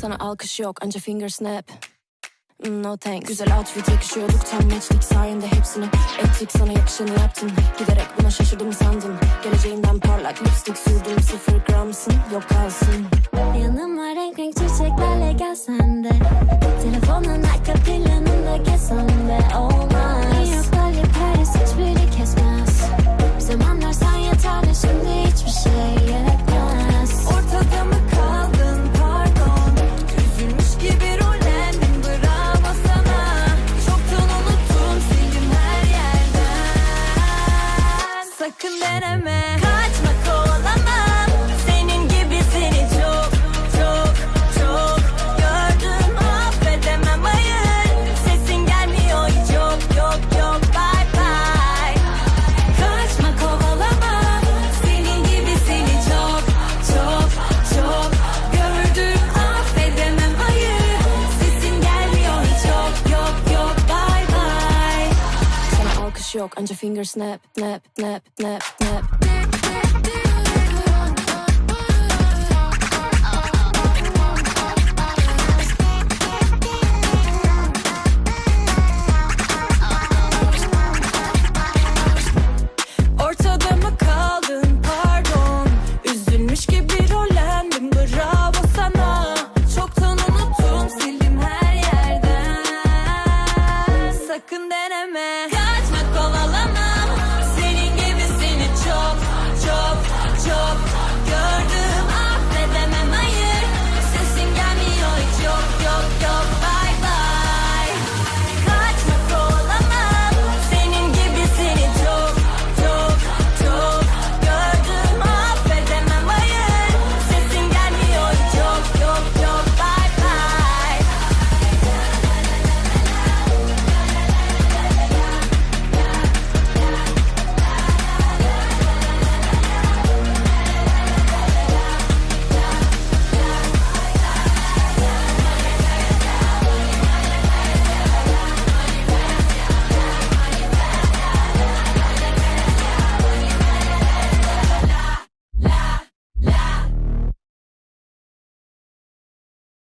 Sana alkış yok anca finger snap mm, No thanks Güzel outfit yakışıyorduk tam matchlik sayende hepsini Ettik. Sana yakışanı yaptın Giderek buna şaşırdım sandın Geleceğinden parlak lipstick sürdüm Sıfır gramsın yok kalsın. sakın deneme. Kaçma. yok. Anca finger snap, snap, snap, snap, snap. Ortada mı kaldın? Pardon. Üzülmüş gibi rollendim. Bravo sana. Çoktan unuttum. Sildim her yerden. Sakın deneme.